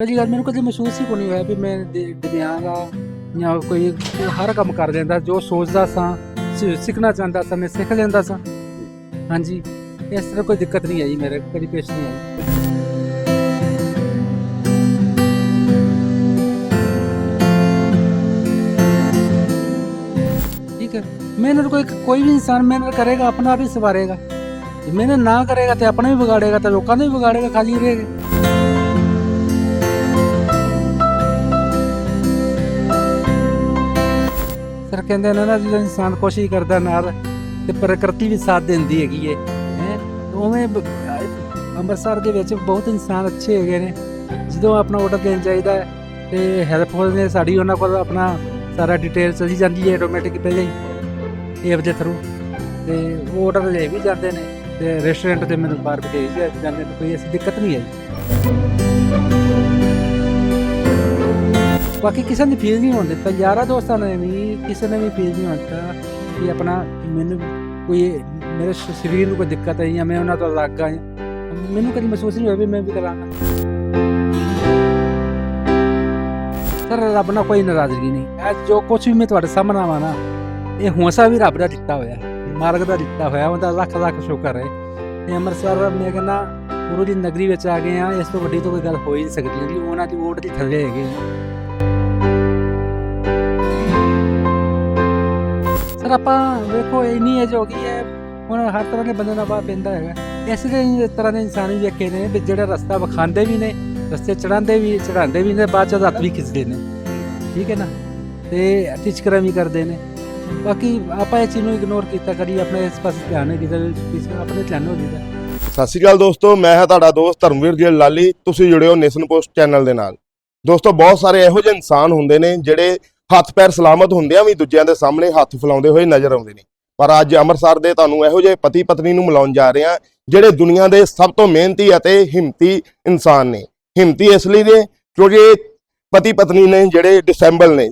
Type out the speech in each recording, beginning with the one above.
ਜੀ ਗੱਲ ਮੈਨੂੰ ਕਦੇ ਮਹਿਸੂਸ ਹੀ ਕੋਈ ਨਹੀਂ ਹੋਇਆ ਵੀ ਮੈਂ ਦਿਵਿਆਂਗ ਆ ਜਾਂ ਕੋਈ ਹਰ ਕੰਮ ਕਰ ਲੈਂਦਾ, ਜੋ ਸੋਚਦਾ ਸਾਂ ਸਿੱਖਣਾ ਚਾਹੁੰਦਾ ਸਾਂ, ਮੈਂ ਸਿੱਖ ਲੈਂਦਾ ਸਾਂ। ਹਾਂਜੀ, ਇਸ ਤਰ੍ਹਾਂ ਕੋਈ ਦਿੱਕਤ ਨਹੀਂ ਆਈ ਮੇਰੇ, ਕਦੀ ਪੇਸ਼ ਨਹੀਂ ਆਈ। ਠੀਕ ਹੈ ਮਿਹਨਤ ਕੋਈ ਕੋਈ ਵੀ ਇਨਸਾਨ ਮਿਹਨਤ ਕਰੇਗਾ, ਆਪਣਾ ਆਪ ਹੀ ਸਵਾਰੇਗਾ। ਜੇ ਮਿਹਨਤ ਨਾ ਕਰੇਗਾ ਤੇ ਆਪਣਾ ਵੀ ਵਿਗਾੜੇਗਾ, ਤੇ ਲੋਕਾਂ ਦਾ ਵੀ ਵਿਗਾੜੇਗਾ, ਖਾਲੀ ਰਹੇਗਾ। ਕਹਿੰਦੇ ਨੇ ਨਾ ਜਦੋਂ ਇਨਸਾਨ ਕੋਸ਼ਿਸ਼ ਕਰਦਾ ਨਾਲ ਤੇ ਪ੍ਰਕਿਰਤੀ ਵੀ ਸਾਥ ਦਿੰਦੀ ਹੈਗੀ ਏ, ਹੈ? ਉਵੇਂ ਅੰਮ੍ਰਿਤਸਰ ਦੇ ਵਿੱਚ ਬਹੁਤ ਇਨਸਾਨ ਅੱਛੇ ਹੈਗੇ ਨੇ। ਜਦੋਂ ਆਪਣਾ ਆਰਡਰ ਦੇਣ ਚਾਹੀਦਾ ਹੈ ਤੇ ਹੈਲਪਫੁਲ ਨੇ ਸਾਡੀ, ਉਹਨਾਂ ਕੋਲ ਆਪਣਾ ਸਾਰਾ ਡਿਟੇਲ ਚਲੀ ਜਾਂਦੀ ਹੈ ਆਟੋਮੈਟਿਕ ਪਹਿਲੇ ਹੀ ਐਪ ਦੇ ਥਰੂ ਤੇ ਉਹ ਆਰਡਰ ਲੈ ਵੀ ਜਾਂਦੇ ਨੇ ਤੇ ਰੈਸਟੋਰੈਂਟ ਤੇ ਮੈਨੂੰ ਬਾਹਰ ਭੇਜ ਵੀ ਜਾਂਦੇ ਨੇ, ਕੋਈ ਐਸੀ ਦਿੱਕਤ ਨਹੀਂ ਹੈ ਬਾਕੀ ਕਿਸੇ ਨੇ ਫੀਲ ਨਹੀਂ ਹੋਣ ਦਿੱਤਾ। ਯਾਰਾ ਦੋਸਤਾਂ ਨੇ ਵੀ ਕਿਸੇ ਨੇ ਵੀ ਫੀਲ ਨਹੀਂ ਹੋਣ ਦਿੱਤਾ ਕਿ ਆਪਣਾ ਮੈਨੂੰ ਕੋਈ ਮੇਰੇ ਸਰੀਰ ਨੂੰ ਕੋਈ ਦਿੱਕਤ ਹੈ ਜਾਂ ਮੈਂ ਉਹਨਾਂ ਤੋਂ ਅਲੱਗ ਆ ਮੈਨੂੰ ਕਦੀ ਮਹਿਸੂਸ ਨਹੀਂ ਹੋਇਆ ਵੀ ਮੈਂ ਵੀ ਕਰਾਂਗਾ। ਸਰ ਰੱਬ ਨਾਲ ਕੋਈ ਨਾਰਾਜ਼ਗੀ ਨਹੀਂ। ਇਹ ਜੋ ਕੁਝ ਵੀ ਮੈਂ ਤੁਹਾਡੇ ਸਾਹਮਣੇ ਆਵਾਂ ਨਾ ਇਹ ਹੌਸਲਾ ਵੀ ਰੱਬ ਦਾ ਦਿੱਤਾ ਹੋਇਆ ਹੈ, ਮਾਰਗ ਦਾ ਦਿੱਤਾ ਹੋਇਆ ਉਹਦਾ ਲੱਖ ਲੱਖ ਸ਼ੁਕਰ ਹੈ। ਤੇ ਅੰਮ੍ਰਿਤਸਰ ਮੈਂ ਕਹਿੰਦਾ ਗੁਰੂ ਦੀ ਨਗਰੀ ਵਿੱਚ ਆ ਗਏ ਆ ਇਸ ਤੋਂ ਵੱਡੀ ਤੋਂ ਕੋਈ ਗੱਲ ਹੋ ਹੀ ਨਹੀਂ ਸਕਦੀ ਜੀ ਉਹਨਾਂ ਦੀ ਓਟ ਦੇ ਥੱਲੇ ਹੈਗੇ ਆ। ਆਪਾਂ ਵੇਖੋ ਇੰਨੀ ਏਜ ਹੋ ਗਈ ਹੈ, ਹੁਣ ਹਰ ਤਰ੍ਹਾਂ ਦੇ ਬੰਦੇ ਨਾਲ ਬਾਹਰ ਪੈਂਦਾ ਹੈਗਾ। ਇਸ ਲਈ ਤਰ੍ਹਾਂ ਦੇ ਇਨਸਾਨ ਵੀ ਵੇਖੇ ਨੇ ਵੀ ਜਿਹੜੇ ਰਸਤਾ ਵਿਖਾਉਂਦੇ ਵੀ ਨੇ, ਰਸਤੇ ਚੜਾਉਂਦੇ ਵੀ ਚੜਾਉਂਦੇ ਵੀ ਨੇ, ਬਾਅਦ ਚ ਹੱਥ ਵੀ ਖਿੱਚਦੇ ਨੇ। ਠੀਕ ਹੈ ਨਾ? ਤੇ ਟਿਚਕਰਾਂ ਵੀ ਕਰਦੇ ਨੇ। ਬਾਕੀ ਆਪਾਂ ਇਹ ਚੀਜ਼ ਨੂੰ ਇਗਨੋਰ ਕੀਤਾ ਕਰੀ ਆਪਣੇ ਇਸ ਪਾਸੇ ਧਿਆਨ ਨਹੀਂ ਕੀਤਾ ਆਪਣੇ ਧਿਆਨ ਹੋ ਜਾਂਦਾ ਸਤਿ ਸ਼੍ਰੀ ਅਕਾਲ ਦੋਸਤੋ, ਮੈਂ ਹਾਂ ਤੁਹਾਡਾ ਦੋਸਤ ਧਰਮਵੀਰ ਜੀ ਲਾਲੀ। ਤੁਸੀਂ ਜੁੜਿਓ ਨੇਸ਼ਨ ਪੋਸਟ ਚੈਨਲ ਦੇ ਨਾਲ। ਦੋਸਤੋ, ਬਹੁਤ ਸਾਰੇ ਇਹੋ ਜਿਹੇ ਇਨਸਾਨ ਹੁੰਦੇ ਨੇ ਜਿਹੜੇ ਹੱਥ ਪੈਰ ਸਲਾਮਤ ਹੁੰਦਿਆਂ ਵੀ ਦੂਜਿਆਂ ਦੇ ਸਾਹਮਣੇ ਹੱਥ ਫੈਲਾਉਂਦੇ ਹੋਏ ਨਜ਼ਰ ਆਉਂਦੇ ਨੇ। ਪਰ ਅੱਜ ਅੰਮ੍ਰਿਤਸਰ ਦੇ ਤੁਹਾਨੂੰ ਇਹੋ ਜਿਹੇ ਪਤੀ ਪਤਨੀ ਨੂੰ ਮਿਲਾਉਣ ਜਾ ਰਹੇ ਹਾਂ, ਜਿਹੜੇ ਦੁਨੀਆ ਦੇ ਸਭ ਤੋਂ ਮਿਹਨਤੀ ਅਤੇ ਹਿੰਮਤੀ ਇਨਸਾਨ ਨੇ। ਹਿੰਮਤੀ ਇਸ ਲਈ ਨੇ ਕਿਉਂਕਿ ਇਹ ਪਤੀ ਪਤਨੀ ਨੇ, ਜਿਹੜੇ ਡਿਸੈਂਬਲ ਨੇ।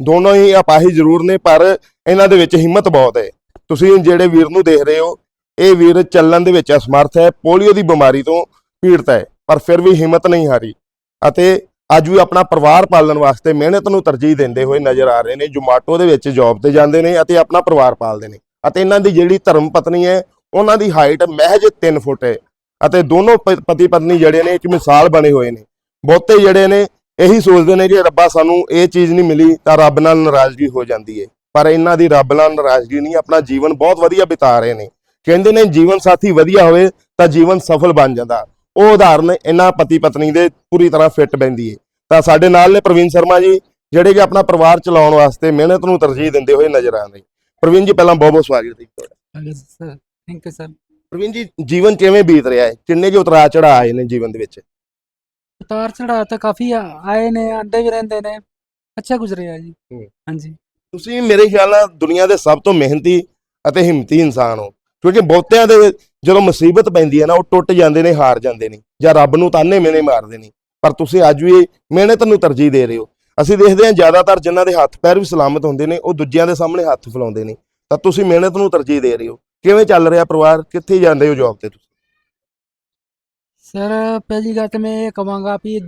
ਦੋਨੋਂ ਹੀ ਅਪਾਹੀ ਜ਼ਰੂਰ ਨੇ, ਪਰ ਇਹਨਾਂ ਦੇ ਵਿੱਚ ਹਿੰਮਤ ਬਹੁਤ ਹੈ। ਤੁਸੀਂ ਜਿਹੜੇ ਵੀਰ ਨੂੰ ਦੇਖ ਰਹੇ ਹੋ, ਇਹ ਵੀਰ ਚੱਲਣ ਦੇ ਵਿੱਚ ਅਸਮਰਥ ਹੈ, ਪੋਲੀਓ ਦੀ ਬਿਮਾਰੀ ਤੋਂ ਪੀੜਤ ਹੈ, ਪਰ ਫਿਰ ਵੀ ਹਿੰਮਤ ਨਹੀਂ ਹਾਰੀ। ਅਤੇ ਅੱਜ ਵੀ ਆਪਣਾ ਪਰਿਵਾਰ ਪਾਲਣ ਵਾਸਤੇ ਮਿਹਨਤ ਨੂੰ ਤਰਜੀਹ ਦਿੰਦੇ ਹੋਏ ਨਜ਼ਰ ਆ ਰਹੇ ਨੇ, ਜੋਮਾਟੋ ਦੇ ਵਿੱਚ ਜੌਬ ਤੇ ਜਾਂਦੇ ਨੇ ਅਤੇ ਆਪਣਾ ਪਰਿਵਾਰ ਪਾਲਦੇ ਨੇ ਅਤੇ ਇਹਨਾਂ ਦੀ ਜਿਹੜੀ ਧਰਮ ਪਤਨੀ ਹੈ, ਉਹਨਾਂ ਦੀ ਹਾਈਟ ਮਹਿਜ 3 ਫੁੱਟ ਹੈ ਅਤੇ ਦੋਨੋਂ ਪਤੀ ਪਤਨੀ ਜਿਹੜੇ ਨੇ, ਇੱਕ ਮਿਸਾਲ ਬਣੇ ਹੋਏ ਨੇ। ਬਹੁਤੇ ਜਿਹੜੇ ਨੇ, ਇਹੀ ਸੋਚਦੇ ਨੇ ਕਿ ਰੱਬਾ ਸਾਨੂੰ ਇਹ ਚੀਜ਼ ਨਹੀਂ ਮਿਲੀ ਤਾਂ ਰੱਬ ਨਾਲ ਨਾਰਾਜ਼ਗੀ ਹੋ ਜਾਂਦੀ ਹੈ। ਪਰ ਇਹਨਾਂ ਦੀ ਰੱਬ ਨਾਲ ਨਾਰਾਜ਼ਗੀ ਨਹੀਂ, ਆਪਣਾ ਜੀਵਨ ਬਹੁਤ ਵਧੀਆ ਬਿਤਾ ਰਹੇ ਨੇ। ਕਹਿੰਦੇ ਨੇ ਜੀਵਨ ਸਾਥੀ ਵਧੀਆ ਹੋਵੇ ਤਾਂ ਜੀਵਨ ਸਫਲ ਬਣ ਜਾਂਦਾ। ਉਹ ਉਦਾਹਰਨ ਇਹਨਾਂ ਪਤੀ ਪਤਨੀ ਦੇ ਪੂਰੀ ਤਰ੍ਹਾਂ ਫਿੱਟ ਬੈਂਦੀ ਹੈ ਤਾਂ ਸਾਡੇ ਨਾਲ ਨੇ ਪ੍ਰਵੀਨ ਸ਼ਰਮਾ ਜੀ ਜਿਹੜੇ ਕਿ ਆਪਣਾ ਪਰਿਵਾਰ ਚਲਾਉਣ ਵਾਸਤੇ ਮਿਹਨਤ ਨੂੰ ਤਰਜੀਹ ਦਿੰਦੇ ਹੋਏ ਨਜ਼ਰ ਆਉਂਦੇ ਪ੍ਰਵੀਨ ਜੀ ਪਹਿਲਾਂ ਬਹੁਤ ਬਹੁਤ ਸਵਾਗਤ ਹੈ ਜੀ ਤੁਹਾਡਾ। Sir thank you sir Praveen ji ਜੀਵਨ ਕਿਵੇਂ ਬੀਤ ਰਿਹਾ ਹੈ ਕਿੰਨੇ ਜਿਹੇ ਉਤਰਾਅ ਚੜਾਅ ਆਏ ਨੇ ਜੀਵਨ ਦੇ ਵਿੱਚ? ਉਤਾਰ ਚੜਾਅ ਤਾਂ ਕਾਫੀ ਆ- ਆਏ ਨੇ ਆਂਦੇ ਵੀ ਰਹਿੰਦੇ ਨੇ ਅੱਛਾ ਗੁਜ਼ਰਿਆ ਜੀ। ਹਾਂਜੀ। ਤੁਸੀਂ ਮੇਰੇ ਖਿਆਲ ਨਾਲ ਦੁਨੀਆ ਦੇ ਸਭ ਤੋਂ ਮਿਹਨਤੀ ਅਤੇ ਹਿੰਮਤੀ ਇਨਸਾਨ ਹੋ ਕਿਉਂਕਿ ਬਹੁਤਿਆਂ ਦੇ ਜਦੋਂ ਮੁਸੀਬਤ ਪੈਂਦੀ ਹੈ ਨਾ, ਉਹ ਟੁੱਟ ਜਾਂਦੇ ਨੇ, ਹਾਰ ਜਾਂਦੇ ਨੇ, ਜਾਂ ਰੱਬ ਨੂੰ ਤਾਨੇ ਮੇਨੇ ਮਾਰਦੇ ਨੇ। ਪਰ ਤੁਸੀਂ ਅੱਜ ਵੀ ਮਿਹਨਤ ਨੂੰ ਤਰਜੀਹ ਦੇ ਰਹੇ ਹੋ। ਅਸੀਂ ਦੇਖਦੇ ਹਾਂ ਜ਼ਿਆਦਾਤਰ ਜਿਨ੍ਹਾਂ ਦੇ ਹੱਥ ਪੈਰ ਵੀ ਸਲਾਮਤ ਹੁੰਦੇ ਨੇ, ਉਹ ਦੂਜਿਆਂ ਦੇ ਸਾਹਮਣੇ ਹੱਥ ਫੈਲਾਉਂਦੇ ਨੇ। ਤਾਂ ਤੁਸੀਂ ਮਿਹਨਤ ਨੂੰ ਤਰਜੀਹ ਦੇ ਰਹੇ ਹੋ। ਕਿਵੇਂ ਚੱਲ ਰਿਹਾ ਪਰਿਵਾਰ? ਕਿੱਥੇ ਜਾਂਦੇ ਹੋ ਜੌਬ ਤੇ ਤੁਸੀਂ? ਸਰ, ਪਹਿਲੀ ਗੱਲ ਤਾਂ ਮੈਂ ਇਹ ਕਹਾਂਗਾ ਵੀ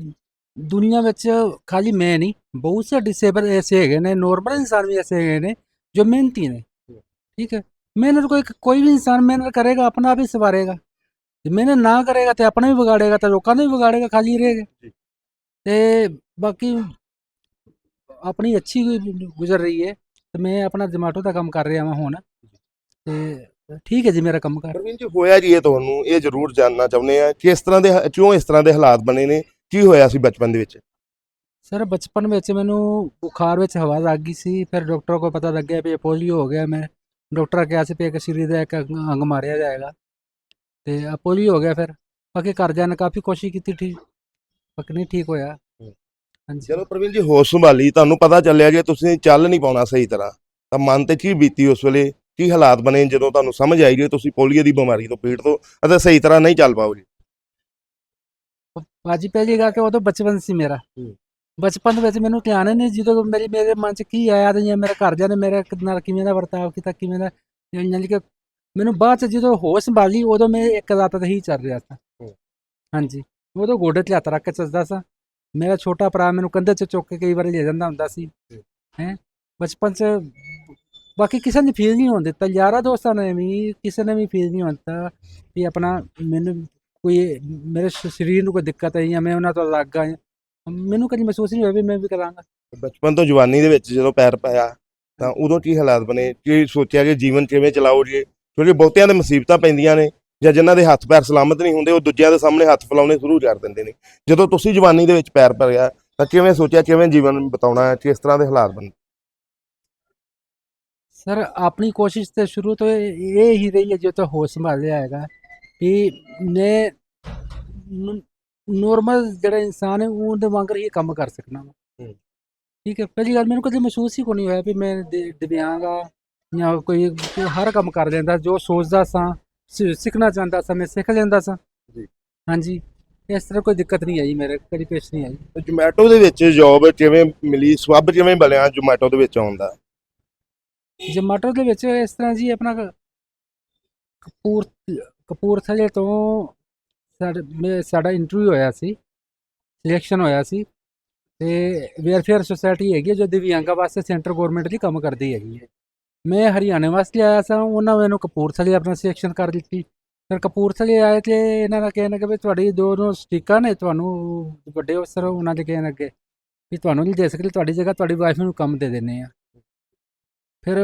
ਦੁਨੀਆ ਵਿੱਚ ਖਾਲੀ ਮੈਂ ਨਹੀਂ, ਬਹੁਤ ਸਾਰੇ ਡਿਸੇਬਲ ਐਸੇ ਹੈਗੇ ਨੇ ਨੋਰਮਲ ਇਨਸਾਨ ਵੀ ਐਸੇ ਹੈਗੇ ਨੇ, ਜੋ ਮਿਹਨਤੀ ਨੇ। ਠੀਕ ਹੈ। ਮਿਹਨਤ ਕੋਈ ਕੋਈ ਵੀ ਇਨਸਾਨ ਮਿਹਨਤ ਕਰੇਗਾ ਆਪਣਾ ਆਪ ਹੀ ਸਵਾਰੇਗਾ। ਜੇ ਮਿਹਨਤ ਨਾ ਕਰੇਗਾ ਤੇ ਆਪਣਾ ਵੀ ਵਿਗਾੜੇਗਾ ਤੇ ਲੋਕਾਂ ਦਾ ਵੀ ਵਿਗਾੜੇਗਾ ਖਾਲੀ ਰਹੇਗਾ। ਤੇ ਬਾਕੀ ਆਪਣੀ ਅੱਛੀ ਗੁ- ਗੁਜ਼ਰ ਰਹੀ ਹੈ ਤੇ ਮੈਂ ਆਪਣਾ ਜ਼ੋਮੈਟੋ ਦਾ ਕੰਮ ਕਰ ਰਿਹਾ ਹਾਂ ਹੁਣ। ਤੇ ਠੀਕ ਹੈ ਜੀ ਮੇਰਾ ਕੰਮ ਕਰ। ਪ੍ਰਵੀਨ ਜੀ ਹੋਇਆ ਜੀ ਇਹ ਤੁਹਾਨੂੰ? ਇਹ ਜ਼ਰੂਰ ਜਾਨਣਾ ਚਾਹੁੰਦੇ ਆ ਕਿ ਇਸ ਤਰ੍ਹਾਂ ਦੇ ਹ- ਕਿਉਂ ਇਸ ਤਰ੍ਹਾਂ ਦੇ ਹਾਲਾਤ ਬਣੇ ਨੇ? ਕੀ ਹੋਇਆ ਸੀ ਬਚਪਨ ਦੇ ਵਿੱਚ? ਸਰ ਬਚਪਨ ਵਿੱਚ ਮੈਨੂੰ ਬੁਖਾਰ ਵਿੱਚ ਹਵਾ ਲੱਗ ਗਈ ਸੀ ਫਿਰ ਡਾਕਟਰ ਕੋਲ ਪਤਾ ਲੱਗਿਆ ਵੀ ਇਹ ਪੋਲੀਓ ਹੋ ਗਿਆ ਮੈਂ। ਡਾਕਟਰ ਕਿਹਾ ਸੀ ਵੀ ਇੱਕ ਸਰੀਰ ਦਾ ਇੱਕ ਅੰਗ ਮਾਰਿਆ ਜਾਏਗਾ। ਤੇ ਆ ਪੋਲੀਓ ਹੋ ਗਿਆ ਫਿਰ। ਬਾਕੀ ਘਰਦਿਆਂ ਨੇ ਕਾਫੀ ਕੋਸ਼ਿਸ਼ ਕੀਤੀ ਠੀਕ ਪਰ ਨਹੀਂ ਠੀਕ ਹੋਇਆ। ਹਾਂਜੀ। ਜਦੋਂ ਪ੍ਰਵੀਨ ਜੀ ਹੋਸ਼ ਸੰਭਾਲੀ। ਤੁਹਾਨੂੰ ਪਤਾ ਚੱਲਿਆ ਕਿ ਤੁਸੀਂ ਚੱਲ ਨਹੀਂ ਪਾਉਣਾ ਸਹੀ ਤਰ੍ਹਾਂ ਤਾਂ ਮਨ ਤੇ ਕੀ ਬੀਤੀ ਉਸ ਵੇਲੇ? ਕੀ ਹਾਲਾਤ ਬਣੇ ਜਦੋਂ ਤੁਹਾਨੂੰ ਸਮਝ ਆਈ ਕਿ ਤੁਸੀਂ ਪੋਲੀਓ ਦੀ ਬਿਮਾਰੀ ਤੋਂ ਪੀੜਤ ਹੋ ਅਤੇ ਸਹੀ ਤਰ੍ਹਾਂ ਨਹੀਂ ਚੱਲ ਪਾਓਗੇ? ਬਾਜੀ ਪਹਿਲੀ ਗੱਲ ਕਿ ਉਦੋਂ ਬਚਪਨ ਸੀ ਮੇਰਾ। ਬਚਪਨ ਵਿੱਚ ਮੈਨੂੰ ਧਿਆਨ ਹੀ ਨਹੀਂ ਜਦੋਂ ਮੇਰੀ ਮੇਰੇ ਮਨ 'ਚ ਕੀ ਆਇਆ ਤੇ ਜਾਂ ਮੇਰੇ ਘਰਦਿਆਂ ਨੇ ਮੇਰੇ ਨਾਲ ਕਿਵੇਂ ਦਾ ਵਰਤਾਵ ਕੀਤਾ ਕਿਵੇਂ ਦਾ ਯਾਨੀ ਕਿ ਮੈਨੂੰ ਬਾਅਦ 'ਚ ਜਦੋਂ ਹੋਸ਼ ਸੰਭਾਲੀ ਉਦੋਂ ਮੈਂ ਇੱਕ ਰਾਤ ਤੇ ਹੀ ਚੱਲ ਰਿਹਾ ਸੀ। ਹਾਂਜੀ ਉਦੋਂ ਗੋਡੇ ਤੇ ਹੱਥ ਰੱਖ ਕੇ ਚੱਲਦਾ ਸਾਂ। ਮੇਰਾ ਛੋਟਾ ਭਰਾ ਮੈਨੂੰ ਕੰਧੇ 'ਚ ਚੁੱਕ ਕੇ ਕਈ ਵਾਰੀ ਲੈ ਜਾਂਦਾ ਹੁੰਦਾ ਸੀ। ਹੈ। ਬਚਪਨ 'ਚ ਬਾਕੀ ਕਿਸੇ ਨੇ ਫੀਲ ਨਹੀਂ ਹੋਣ ਦਿੱਤਾ ਯਾਰਾ ਦੋਸਤਾਂ ਨੇ ਵੀ ਕਿਸੇ ਨੇ ਵੀ ਫੀਲ ਨਹੀਂ ਹੋਣ ਦਿੱਤਾ ਵੀ ਆਪਣਾ ਮੈਨੂੰ ਕੋਈ ਮੇਰੇ ਸਰੀਰ ਨੂੰ ਕੋਈ ਦਿੱਕਤ ਹੈ ਜਾਂ ਮੈਂ ਉਹਨਾਂ ਤੋਂ ਅਲੱਗ ਆ ਮੈਨੂੰ ਕਦੀ ਮਹਿਸੂਸ ਨਹੀਂ ਹੋਇਆ ਵੀ ਮੈਂ ਵੀ ਕਰਾਂਗਾ। ਬਚਪਨ ਤੋਂ ਜਵਾਨੀ ਦੇ ਵਿੱਚ ਜਦੋਂ ਪੈਰ ਪਾਇਆ ਤਾਂ ਉਦੋਂ ਕੀ ਹਾਲਾਤ ਬਣੇ? ਕੀ ਸੋਚਿਆ ਕਿ ਜੀਵਨ ਕਿਵੇਂ ਚਲਾਓ ਜੀ? ਕਿਉਂਕਿ ਬਹੁਤਿਆਂ ਦੇ ਮੁਸੀਬਤਾਂ ਪੈਂਦੀਆਂ ਨੇ ਜਾਂ ਜਿਨ੍ਹਾਂ ਦੇ ਹੱਥ ਪੈਰ ਸਲਾਮਤ ਨਹੀਂ ਹੁੰਦੇ ਉਹ ਦੂਜਿਆਂ ਦੇ ਸਾਹਮਣੇ ਹੱਥ ਫੈਲਾਉਣੇ ਸ਼ੁਰੂ ਕਰ ਦਿੰਦੇ ਨੇ। ਜਦੋਂ ਤੁਸੀਂ ਜਵਾਨੀ ਦੇ ਵਿੱਚ ਪੈਰ ਪਾਇਆ ਤਾਂ ਕਿਵੇਂ ਸੋਚਿਆ ਕਿਵੇਂ ਜੀਵਨ ਬਤਾਉਣਾ ਹੈ? ਕਿਸ ਤਰ੍ਹਾਂ ਦੇ ਹਾਲਾਤ ਬਣੇ? ਸਰ ਆਪਣੀ ਕੋਸ਼ਿਸ਼ ਤੇ ਸ਼ੁਰੂ ਤੋਂ ਇਹ ਇਹ ਹੀ ਰਹੀ ਹੈ ਜੋ ਤਾਂ ਹੋਸ਼ ਸੰਭਾਲਿਆ ਹੈਗਾ ਕਿ ਮੈਂ ਨੋਰਮਲ ਜਿਹੜਾ ਇਨਸਾਨ ਹੈ ਉਹਦੇ ਵਾਂਗਰ ਹੀ ਕੰਮ ਕਰ ਸਕਣਾ ਵਾ। ਠੀਕ ਹੈ ਪਹਿਲੀ ਗੱਲ ਮੈਨੂੰ ਕਦੇ ਮਹਿਸੂਸ ਹੀ ਕੋਈ ਨਹੀਂ ਹੋਇਆ ਵੀ ਮੈਂ ਦਿਵਿਆਂਗ ਆ ਜਾਂ ਕੋਈ ਹਰ ਕੰਮ ਕਰ ਲੈਂਦਾ ਜੋ ਸੋਚਦਾ ਸਾਂ ਸਿੱਖਣਾ ਚਾਹੁੰਦਾ ਸਾਂ ਮੈਂ ਸਿੱਖ ਲੈਂਦਾ ਸਾਂ ਜੀ। ਹਾਂਜੀ ਇਸ ਤਰ੍ਹਾਂ ਕੋਈ ਦਿੱਕਤ ਨਹੀਂ ਆਈ ਮੇਰੇ ਕਦੀ ਪੇਸ਼ ਨਹੀਂ ਆਈ ਜੋਮੈਟੋ ਦੇ ਵਿੱਚ ਜੌਬ ਕਿਵੇਂ ਮਿਲੀ ਸਵੱਬ ਕਿਵੇਂ ਬਣਿਆ ਜੋਮੈਟੋ ਦੇ ਵਿੱਚ ਆਉਣ ਦਾ ਜਮਾਟੋ ਦੇ ਵਿੱਚ ਇਸ ਤਰ੍ਹਾਂ ਜੀ ਆਪਣਾ ਕਪੂਰ ਕਪੂਰਥਲੇ ਤੋਂ ਸਾਡੇ ਮੇ- ਸਾਡਾ ਇੰਟਰਵਿਊ ਹੋਇਆ ਸੀ ਸਿਲੈਕਸ਼ਨ ਹੋਇਆ ਸੀ ਤੇ ਵੈਲਫੇਅਰ ਸੁਸਾਇਟੀ ਹੈਗੀ ਹੈ, ਜੋ ਦਿਵਿਆਂਗਾਂ ਵਾਸਤੇ ਸੈਂਟਰ ਗਵਰਨਮੈਂਟ ਦੀ ਕੰਮ ਕਰਦੀ ਹੈਗੀ ਹੈ। ਮੈਂ ਹਰਿਆਣੇ ਵਾਸਤੇ ਆਇਆ ਸਾਂ, ਉਹਨਾਂ ਮੈਨੂੰ ਕਪੂਰਥਲੇ ਆਪਣਾ ਸਿਲੈਕਸ਼ਨ ਕਰ ਦਿੱਤੀ। ਫਿਰ ਕਪੂਰਥਲੇ ਆਏ ਤੇ ਇਹਨਾਂ ਦਾ ਕਹਿਣ ਲੱਗੇ ਵੀ ਤੁਹਾਡੀ ਦੋ ਦੋ ਸਟਿਕਾਂ ਨੇ, ਤੁਹਾਨੂੰ ਵੱਡੇ ਅਫਸਰ ਉਹਨਾਂ ਦੇ ਕਹਿਣ ਲੱਗੇ ਵੀ ਤੁਹਾਨੂੰ ਨਹੀਂ ਦੇ ਸਕਦੇ, ਤੁਹਾਡੀ ਜਗ੍ਹਾ ਤੁਹਾਡੀ ਵਾਈਫ ਨੂੰ ਕੰਮ ਦੇ ਦਿੰਦੇ ਆ ਫਿਰ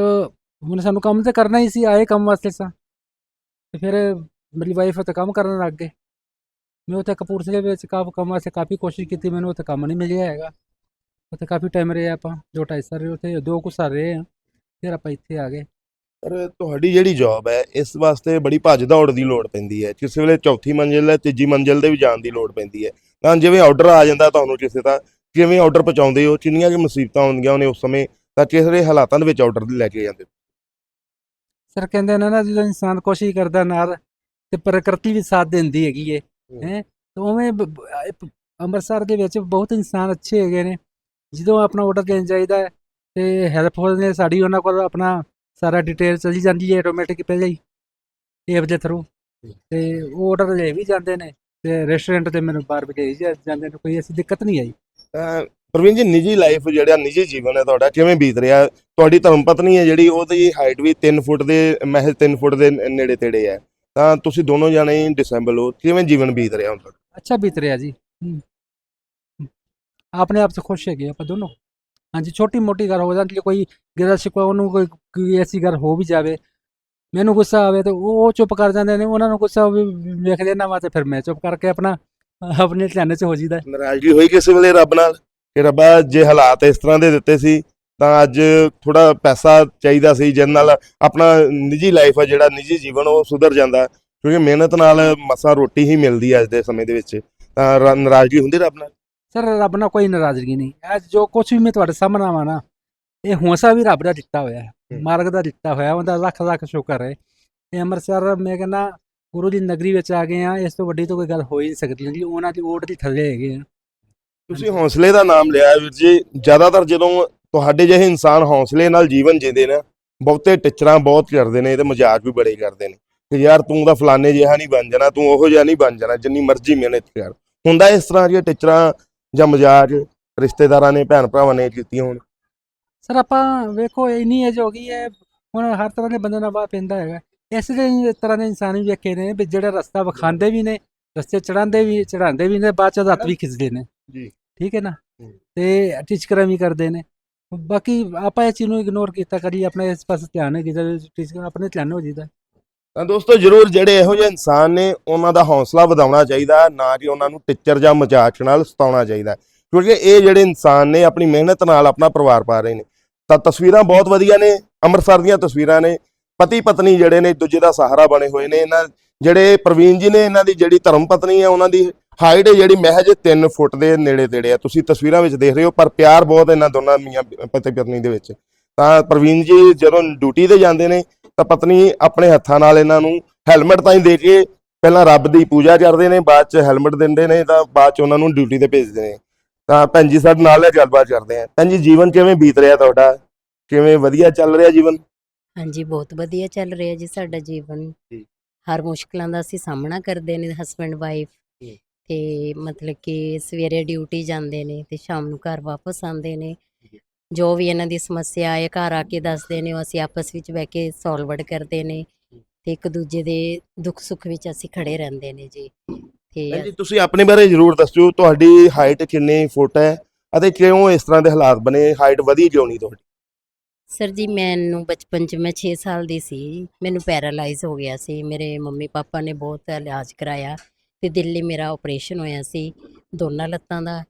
ਹੁਣ ਸਾਨੂੰ ਕੰਮ ਤਾਂ ਕਰਨਾ ਹੀ ਸੀ, ਆਏ ਕੰਮ ਵਾਸਤੇ ਸਾਂ। ਤੇ ਫਿਰ ਮੇਰੀ ਵਾਈਫ ਤਾਂ ਕੰਮ ਕਰਨ ਲੱਗ ਗਏ। ਮੈਂ ਉੱਥੇ ਕਪੂਰਥਲੇ ਵਿੱਚ ਕਾਫੀ ਕੰਮ ਵਾਸਤੇ ਕਾਫੀ ਕੋਸ਼ਿਸ਼ ਕੀਤੀ ਮੈਨੂੰ ਉੱਥੇ ਕੰਮ ਨਹੀਂ ਮਿਲਿਆ ਹੈਗਾ। ਉੱਥੇ ਕਾਫੀ ਟਾਈਮ ਰਹੇ ਆਪਾਂ ਦੋ ਢਾਈ ਸਾਲ ਰਹੇ ਉੱਥੇ ਦੋ ਕੁ ਸਾਲ ਰਹੇ ਆ ਫਿਰ ਆਪਾਂ ਇੱਥੇ ਆ ਗਏ। ਪਰ ਤੁਹਾਡੀ ਜਿਹੜੀ ਜੌਬ ਹੈ ਇਸ ਵਾਸਤੇ ਬੜੀ ਭੱਜ ਦੌੜ ਦੀ ਲੋੜ ਪੈਂਦੀ ਹੈ। ਕਿਸੇ ਵੇਲੇ ਚੌਥੀ ਮੰਜ਼ਿਲ ਹੈ ਤੀਜੀ ਮੰਜ਼ਿਲ ਤੇ ਵੀ ਜਾਣ ਦੀ ਲੋੜ ਪੈਂਦੀ ਹੈ। ਤਾਂ ਜਿਵੇਂ ਆਰਡਰ ਆ ਜਾਂਦਾ ਤੁਹਾਨੂੰ ਕਿਸੇ ਦਾ ਕਿਵੇਂ ਆਰਡਰ ਪਹੁੰਚਾਉਂਦੇ ਹੋ ਕਿੰਨੀਆਂ ਕਿ ਮੁਸੀਬਤਾਂ ਆਉਂਦੀਆਂ ਨੇ ਉਸ ਸਮੇਂ ਤਾਂ ਕਿਸ ਹਾਲਾਤਾਂ ਦੇ ਵਿੱਚ ਆਰਡਰ ਲੈ ਕੇ ਜਾਂਦੇ? ਸਰ ਕਹਿੰਦੇ ਨੇ ਨਾ ਜਦੋਂ ਇਨਸਾਨ ਕੋਸ਼ਿਸ਼ ਕਰਦਾ ਨਾਲ ਤੇ ਪ੍ਰਕਿਰਤੀ ਵੀ ਸਾਥ ਦਿੰਦੀ ਹੈਗੀ ਏ। ਹੈ। ਤੇ ਉਵੇਂ ਬ- ਬ- ਅੰਮ੍ਰਿਤਸਰ ਦੇ ਵਿੱਚ ਬਹੁਤ ਇਨਸਾਨ ਅੱਛੇ ਹੈਗੇ ਨੇ। ਜਦੋਂ ਆਪਣਾ ਆਰਡਰ ਦੇਣ ਚਾਹੀਦਾ ਹੈ ਤੇ ਹੈਲਪਫੁਲ ਨੇ ਸਾਡੀ ਉਹਨਾਂ ਕੋਲ ਆਪਣਾ ਸਾਰਾ ਡਿਟੇਲ ਚਲੀ ਜਾਂਦੀ ਹੈ ਆਟੋਮੈਟਿਕ ਪਹਿਲਾਂ ਹੀ ਐਪ ਦੇ ਥਰੂ ਤੇ ਉਹ ਆਰਡਰ ਲੈ ਵੀ ਜਾਂਦੇ ਨੇ ਤੇ ਰੈਸਟੋਰੈਂਟ ਤੇ ਮੈਨੂੰ ਬਾਹਰ ਭੇਜ ਜਾਂਦੇ ਨੇ ਕੋਈ ਐਸੀ ਦਿੱਕਤ ਨਹੀਂ ਆਈ। ਤਾਂ ਪ੍ਰਵੀਨ ਜੀ ਨਿੱਜੀ ਲਾਈਫ ਜਿਹੜਾ ਨਿੱਜੀ ਜੀਵਨ ਹੈ ਤੁਹਾਡਾ ਕਿਵੇਂ ਬੀਤ ਰਿਹਾ? ਤੁਹਾਡੀ ਧਰਮ ਪਤਨੀ ਹੈ ਜਿਹੜੀ ਉਹਦੀ ਹਾਈਟ ਵੀ 3 ਫੁੱਟ ਦੇ ਮਹਿਜ਼ 3 ਫੁੱਟ ਦੇ ਨੇੜੇ ਤੇੜੇ ਹੈ। ਤਾਂ ਤੁਸੀਂ ਦੋਨੋਂ ਜਾਣੇ ਡਿਸੈਂਬਲ ਹੋ। ਕਿਵੇਂ ਜੀਵਨ ਬੀਤ ਰਿਹਾ ਹੁਣ ਤੁਹਾਡਾ? ਅੱਛਾ ਬੀਤ ਰਿਹਾ ਜੀ। ਆਪਣੇ ਆਪ ਤੋਂ ਖੁਸ਼ ਹੈਗੇ ਆਪਾਂ ਦੋਨੋਂ। ਹਾਂਜੀ ਛੋਟੀ ਮੋਟੀ ਗੱਲ ਹੋ ਜਾਂਦੀ ਕੋਈ ਗਿਰਾ ਸ਼ਿਕਵਾ ਉਹਨੂੰ ਕੋਈ ਐਸੀ ਗੱਲ ਹੋ ਵੀ ਜਾਵੇ ਮੈਨੂੰ ਗੁੱਸਾ ਆਵੇ ਤੇ ਉਹ ਉਹ ਚੁੱਪ ਕਰ ਜਾਂਦੇ ਨੇ ਉਹਨਾਂ ਨੂੰ ਗੁੱਸਾ ਵੀ ਵੇਖ ਲੈਣਾ ਵਾ ਤੇ ਫਿਰ ਮੈਂ ਚੁੱਪ ਕਰਕੇ ਆਪਣਾ ਆਪਣੇ ਧਿਆਨ 'ਚ ਹੋ ਜੀਦਾ। ਨਾਰਾਜ਼ਗੀ ਹੋਈ ਕਿਸੇ ਵੇਲੇ ਰੱਬ ਨਾਲ? ਕਿ ਰੱਬਾ ਜੇ ਹਾਲਾਤ ਇਸ ਤਰ੍ਹਾਂ ਦੇ ਦਿੱਤੇ ਸੀ ਤਾਂ ਅੱਜ ਥੋੜਾ ਪੈਸਾ ਚਾਹੀਦਾ ਸੀ ਜਿਸ ਨਾਲ ਆਪਣਾ ਨਿੱਜੀ ਲਾਈਫ ਹੈ ਜਿਹੜਾ ਨਿੱਜੀ ਜੀਵਨ ਉਹ ਸੁਧਰ ਜਾਂਦਾ ਕਿਉਂਕਿ ਮਿਹਨਤ ਨਾਲ ਮਸਾਂ ਰੋਟੀ ਹੀ ਮਿਲਦੀ ਹੈ ਅੱਜ ਦੇ ਸਮੇਂ ਦੇ ਵਿੱਚ। ਤਾਂ ਨਾਰਾਜ਼ਗੀ ਹੁੰਦੀ ਰੱਬ ਨਾਲ? ਸਰ ਰੱਬ ਨਾਲ ਕੋਈ ਨਾਰਾਜ਼ਗੀ ਨਹੀਂ। ਇਹ ਜੋ ਕੁਝ ਵੀ ਮੈਂ ਤੁਹਾਡੇ ਸਾਹਮਣੇ ਆਵਾਂ ਨਾ ਇਹ ਹੌਸਲਾ ਵੀ ਰੱਬ ਦਾ ਦਿੱਤਾ ਹੋਇਆ ਹੈ। ਮਾਰਗ ਦਾ ਦਿੱਤਾ ਹੋਇਆ ਉਹਦਾ ਲੱਖ ਲੱਖ ਸ਼ੁਕਰ ਹੈ। ਇਹ ਅੰਮ੍ਰਿਤਸਰ ਮੈਂ ਕਹਿੰਦਾ ਗੁਰੂ ਦੀ ਨਗਰੀ ਵਿੱਚ ਆ ਗਏ ਆ ਇਸ ਤੋਂ ਵੱਡੀ ਤਾਂ ਕੋਈ ਗੱਲ ਹੋ ਹੀ ਨਹੀਂ ਸਕਦੀ ਜੀ ਉਹਨਾਂ ਦੀ ਓਟ ਦੀ ਥੱਲੇ ਹੈਗੇ ਆ। ਤੁਸੀਂ ਹੌਸਲੇ ਦਾ ਨਾਮ ਲਿਆ ਵੀਰ ਜੀ ਜ਼ਿਆਦਾਤਰ ਜਦੋਂ ਤੁਹਾਡੇ ਜਿਹੇ ਇਨਸਾਨ ਹੌਸਲੇ ਨਾਲ ਜੀਵਨ ਜੀਂਦੇ ਨੇ ਬਹੁਤੇ ਟਿਚਰਾਂ ਬਹੁਤ ਕਰਦੇ ਨੇ ਤੇ ਮਜ਼ਾਕ ਵੀ ਬੜੇ ਕਰਦੇ ਨੇ ਕਿ ਯਾਰ ਤੂੰ ਤਾਂ ਫਲਾਣੇ ਜਿਹਾ ਨਹੀਂ ਬਣ ਜਾਣਾ ਤੂੰ ਉਹੋ ਜਿਹਾ ਨਹੀਂ ਬਣ ਜਾਣਾ ਜਿੰਨੀ ਮਰਜ਼ੀ ਮਿਹਨਤ ਕਰ। ਹੁੰਦਾ ਇਸ ਤਰ੍ਹਾਂ ਦੀਆਂ ਟਿਚਰਾਂ ਜਾਂ ਮਜ਼ਾਕ ਰਿਸ਼ਤੇਦਾਰਾਂ ਨੇ ਭੈਣ ਭਰਾਵਾਂ ਨੇ ਕੀਤੀਆਂ ਹੋਣ। ਸਰ ਆਪਾਂ ਵੇਖੋ ਇੰਨੀ ਏਜ ਹੋ ਗਈ ਹੈ ਹੁਣ ਹਰ ਤਰ੍ਹਾਂ ਦੇ ਬੰਦੇ ਨਾਲ ਵਾਹ ਪੈਂਦਾ ਹੈਗਾ। ਇਸ ਤਰ੍ਹਾਂ ਦੇ ਇਨਸਾਨ ਵੀ ਵੇਖੇ ਨੇ ਵੀ ਜਿਹੜੇ ਰਸਤਾ ਵਿਖਾਉਂਦੇ ਵੀ ਨੇ ਰਸਤੇ ਚੜਾਉਂਦੇ ਵੀ ਚੜਾਉਂਦੇ ਵੀ ਨੇ ਬਾਅਦ ਚ ਹੱਥ ਵੀ ਖਿੱਚਦੇ ਨੇ। ਜੀ। ਠੀਕ ਹੈ ਨਾ। ਤੇ ਟੀਚਰਾਂ ਵੀ ਕਰਦੇ ਨੇ। ਬਾਕੀ ਆਪਾਂ ਇਸ ਚੀਜ਼ ਨੂੰ ਇਗਨੋਰ ਕੀਤਾ ਕਰੀ ਆਪਣੇ ਇਸ ਪਾਸੇ ਧਿਆਨ ਨਹੀਂ ਕੀਤਾ ਟੀਚਰ ਆਪਣੇ ਧਿਆਨ ਹੋ ਜੀਦਾ ਤਾਂ ਦੋਸਤੋ, ਜਰੂਰ ਜਿਹੜੇ ਇਹੋ ਜਿਹੇ ਇਨਸਾਨ ਨੇ, ਉਹਨਾਂ ਦਾ ਹੌਸਲਾ ਵਧਾਉਣਾ ਚਾਹੀਦਾ, ਨਾ ਕਿ ਉਹਨਾਂ ਨੂੰ ਟਿੱਚਰ ਜਾਂ ਮਜ਼ਾਕ ਨਾਲ ਸਤਾਉਣਾ ਚਾਹੀਦਾ। ਕਿਉਂਕਿ ਇਹ ਜਿਹੜੇ ਇਨਸਾਨ ਨੇ, ਆਪਣੀ ਮਿਹਨਤ ਨਾਲ ਆਪਣਾ ਪਰਿਵਾਰ ਪਾ ਰਹੇ ਨੇ। ਤਾਂ ਤਸਵੀਰਾਂ ਬਹੁਤ ਵਧੀਆ ਨੇ, ਅੰਮ੍ਰਿਤਸਰ ਦੀਆਂ ਤਸਵੀਰਾਂ ਨੇ। ਪਤੀ ਪਤਨੀ ਜਿਹੜੇ ਨੇ, ਇੱਕ ਦੂਜੇ ਦਾ ਸਹਾਰਾ ਬਣੇ ਹੋਏ ਨੇ। ਇਹਨਾਂ ਜਿਹੜੇ ਪ੍ਰਵੀਨ ਜੀ ਨੇ, ਇਹਨਾਂ ਦੀ ਜਿਹੜੀ ਧਰਮ ਪਤਨੀ ਹੈ, ਉਹਨਾਂ ਦੀ ਹਾਈਟ ਜਿਹੜੀ ਮਹਿਜ 3 ਫੁੱਟ ਦੇ ਨੇੜੇ ਤੇੜੇ ਆ। ਤੁਸੀਂ ਤਸਵੀਰਾਂ ਵਿੱਚ ਦੇਖ ਰਹੇ ਹੋ ਪਰ ਪਿਆਰ ਬਹੁਤ ਇਹਨਾਂ ਦੋਨਾਂ ਮੀਆਂ ਪਤੀ ਪਤਨੀ ਦੇ ਵਿੱਚ। ਤਾਂ ਪ੍ਰਵੀਨ ਜੀ ਜਦੋਂ ਡਿਊਟੀ ਤੇ ਜਾਂਦੇ ਨੇ ਤਾਂ ਪਤਨੀ ਆਪਣੇ ਹੱਥਾਂ ਨਾਲ ਇਹਨਾਂ ਨੂੰ ਹੈਲਮਟ ਤਾਂ ਹੀ ਦੇ ਕੇ ਪਹਿਲਾਂ ਰੱਬ ਦੀ ਪੂਜਾ ਕਰਦੇ ਨੇ ਬਾਅਦ ਚ ਹੈਲਮਟ ਦਿੰਦੇ ਨੇ ਤਾਂ ਬਾਅਦ ਚ ਉਹਨਾਂ ਨੂੰ ਡਿਊਟੀ ਤੇ ਭੇਜਦੇ ਨੇ। ਤਾਂ ਭੈਣ ਜੀ ਸਾਡੇ ਨਾਲ ਗੱਲਬਾਤ ਕਰਦੇ ਆ। ਭੈਣ ਜੀ ਜੀਵਨ ਕਿਵੇਂ ਬੀਤ ਰਿਹਾ ਤੁਹਾਡਾ? ਕਿਵੇਂ ਵਧੀਆ ਚੱਲ ਰਿਹਾ ਜੀਵਨ? ਹਾਂਜੀ ਬਹੁਤ ਵਧੀਆ ਚੱਲ ਰਿਹਾ ਜੀ ਸਾਡਾ ਜੀਵਨ। ਜੀ। ਹਰ ਮੁਸ਼ਕਲਾਂ ਦਾ ਅਸੀਂ ਸਾਹਮਣਾ ਕਰਦੇ ਨੇ ਹਸਬੰਡ ਵਾਈਫ। ਤੇ ਮਤਲਬ ਕਿ ਸਵੇਰੇ ਡਿਊਟੀ ਜਾਂਦੇ ਨੇ ਤੇ ਸ਼ਾਮ ਨੂੰ ਘਰ ਵਾਪਸ ਆਉਂਦੇ ਨੇ। ਜੋ ਵੀ ਇਹਨਾਂ ਦੀ ਸਮੱਸਿਆ ਹੈ ਘਰ ਆ ਕੇ ਦੱਸਦੇ ਨੇ ਉਹ ਅਸੀਂ ਆਪਸ ਵਿੱਚ ਬਹਿ ਕੇ ਸੋਲਵਡ ਕਰਦੇ ਨੇ ਤੇ ਇੱਕ ਦੂਜੇ ਦੇ ਦੁੱਖ ਸੁੱਖ ਵਿੱਚ ਅਸੀਂ ਖੜੇ ਰਹਿੰਦੇ ਨੇ ਜੀ। ਤੇ ਜੀ ਤੁਸੀਂ ਆਪਣੇ ਬਾਰੇ ਜ਼ਰੂਰ ਦੱਸਿਓ ਤੁਹਾਡੀ ਹਾਈਟ ਕਿੰਨੀ ਫੁੱਟ ਹੈ ਅਤੇ ਕਿਉਂ ਇਸ ਤਰ੍ਹਾਂ ਦੇ ਹਾਲਾਤ ਬਣੇ? ਹਾਈਟ ਵਧੀ ਕਿਉਂ ਨਹੀਂ ਤੁਹਾਡੀ? ਸਰ ਜੀ ਮੈਨੂੰ ਬਚਪਨ 'ਚ ਮੈਂ 6 ਸਾਲ ਦੀ ਸੀ। ਮੈਨੂੰ ਪੈਰਾਲਾਈਜ਼ ਹੋ ਗਿਆ ਸੀ। ਮੇਰੇ ਮੰਮੀ ਪਾਪਾ ਨੇ ਬਹੁਤ ਇਲਾਜ ਕਰਾਇਆ। ਤੇ ਦਿੱਲੀ ਮੇਰਾ ਆਪਰੇਸ਼ਨ ਹੋਇਆ ਸੀ ਦੋਨਾਂ ਲੱਤਾਂ ਦਾ।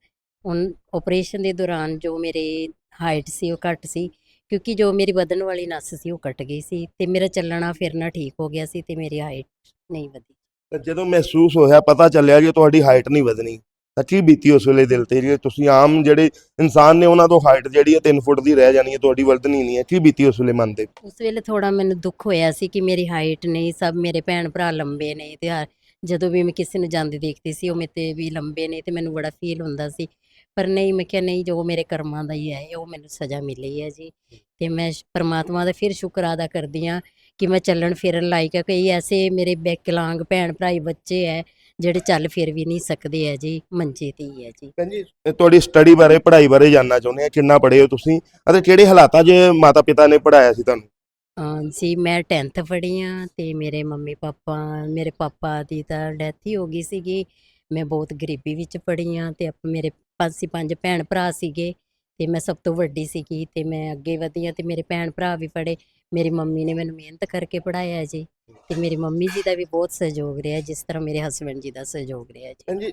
ਹੁਣ ਆਪਰੇਸ਼ਨ ਦੇ ਦੌਰਾਨ ਜੋ ਮੇਰੇ ਹਾਈਟ ਸੀ ਉਹ ਘੱਟ ਸੀ ਕਿਉਂਕਿ ਜੋ ਮੇਰੀ ਵਧਣ ਵਾਲੀ ਨਸ ਸੀ ਉਹ ਕੱਟ ਗਈ ਸੀ ਤੇ ਮੇਰਾ ਚੱਲਣਾ ਫਿਰਨਾ ਠੀਕ ਹੋ ਗਿਆ ਸੀ ਤੇ ਮੇਰੀ ਹਾਈਟ ਨਹੀਂ ਵਧੀ। ਤਾਂ ਜਦੋਂ ਮਹਿਸੂਸ ਹੋਇਆ ਪਤਾ ਚੱਲਿਆ ਕਿ ਤੁਹਾਡੀ ਹਾਈਟ ਨਹੀਂ ਵਧਣੀ। ਤਾਂ ਕੀ ਬੀਤੀ ਉਸ ਵੇਲੇ ਦਿਲ ਤੇ ਜੇ ਤੁਸੀਂ ਆਮ ਜਿਹੜੇ ਇਨਸਾਨ ਨੇ ਉਹਨਾਂ ਤੋਂ ਹਾਈਟ ਜਿਹੜੀ ਹੈ 3 ਫੁੱਟ ਦੀ ਰਹਿ ਜਾਣੀ ਹੈ ਤੁਹਾਡੀ ਵਧਣੀ ਨਹੀਂ ਹੈ। ਕੀ ਬੀਤੀ ਉਸ ਵੇਲੇ ਮਨ ਤੇ? ਉਸ ਵੇਲੇ ਥੋੜਾ ਮੈਨੂੰ ਦੁੱਖ ਹੋਇਆ ਸੀ ਕਿ ਮੇਰੀ ਹਾਈਟ ਨਹੀਂ ਸਭ ਮੇਰੇ ਭੈਣ ਭਰਾ ਲੰਬੇ ਨੇ ਤੇ ਹਰ- ਜਦੋਂ ਵੀ ਮੈਂ ਕਿਸੇ ਨੂੰ ਜਾਂਦੇ ਦੇਖਦੀ ਸੀ, ਉਹ ਮੇਰੇ ਵੀ ਲੰਬੇ ਨੇ ਤੇ ਮੈਨੂੰ ਬੜਾ ਫੀਲ ਹੁੰਦਾ ਸੀ। ਪਰ ਨਹੀਂ, ਮੈਂ ਕਿਹਾ ਨਹੀਂ, ਜੋ ਮੇਰੇ ਕਰਮਾਂ ਦਾ ਹੀ ਹੈ, ਉਹ ਮੈਨੂੰ ਸਜ਼ਾ ਮਿਲੀ ਹੈ ਜੀ। ਤੇ ਮੈਂ ਸ਼- ਦਾ ਫਿਰ ਸ਼ੁਕਰ ਅਦਾ ਕਰਦੀ ਹਾਂ ਕਿ ਮੈਂ ਚੱਲਣ ਫਿਰਨ ਲਾਇਕ ਹੈ ਕਈ ਐਸੇ ਮੇਰੇ ਵਿਕਲਾਂਗ ਭੈਣ ਭਰਾਈ ਬੱਚੇ ਹੈ, ਜਿਹੜੇ ਚੱਲ ਫਿਰ ਵੀ ਨਹੀਂ ਸਕਦੇ ਹੈ ਜੀ, ਮੰਜੇ ਤੇ ਹੀ ਹੈ ਜੀ। ਭੈਣ ਜੀ ਤੁਹਾਡੀ ਸਟੱਡੀ ਬਾਰੇ, ਪੜ੍ਹਾਈ ਬਾਰੇ ਜਾਨਣਾ ਚਾਹੁੰਦੇ ਆ ਕਿੰਨਾ ਪੜ੍ਹੇ ਹੋ ਤੁਸੀਂ? ਅਤੇ ਕਿਹੜੇ ਹਾਲਾਤਾਂ 'ਚ ਮਾਤਾ ਪਿਤਾ ਨੇ ਪੜ੍ਹਾਇਆ ਸੀ ਤੁਹਾਨੂੰ? ਜੀ, ਮੈਂ 10th ਪੜ੍ਹੀ ਹਾਂ ਤੇ ਮੇਰੇ ਮੰਮੀ ਪਾਪਾ, ਮੇਰੇ ਪਾਪਾ ਦੀ ਤਾਂ ਡੈਥ ਹੀ ਹੋ ਗਈ ਸੀਗੀ। ਮੈਂ ਬਹੁਤ ਗਰੀਬੀ ਵਿੱਚ ਪੜ੍ਹੀ ਹਾਂ ਤੇ ਮੇਰੇ ਪੰਜ ਪੰਜ ਭੈਣ ਭਰਾ ਸੀਗੇ ਤੇ ਮੈਂ ਸਭ ਤੋਂ ਵੱਡੀ ਸੀਗੀ ਤੇ ਮੈਂ ਅੱਗੇ ਵਧੀ ਹਾਂ ਤੇ ਮੇਰੇ ਭੈਣ ਭਰਾ ਵੀ ਪੜ੍ਹੇ। ਮੇਰੀ ਮੰਮੀ ਨੇ ਮੈਨੂੰ ਮਿਹਨਤ ਕਰਕੇ ਪੜ੍ਹਾਇਆ ਜੀ ਤੇ ਮੇਰੀ ਮੰਮੀ ਜੀ ਦਾ ਵੀ ਬਹੁਤ ਸਹਿਯੋਗ ਰਿਹਾ, ਜਿਸ ਤਰ੍ਹਾਂ ਮੇਰੇ ਹਸਬੰਡ ਜੀ ਦਾ ਸਹਿਯੋਗ ਰਿਹਾ ਜੀ। ਭੈਣ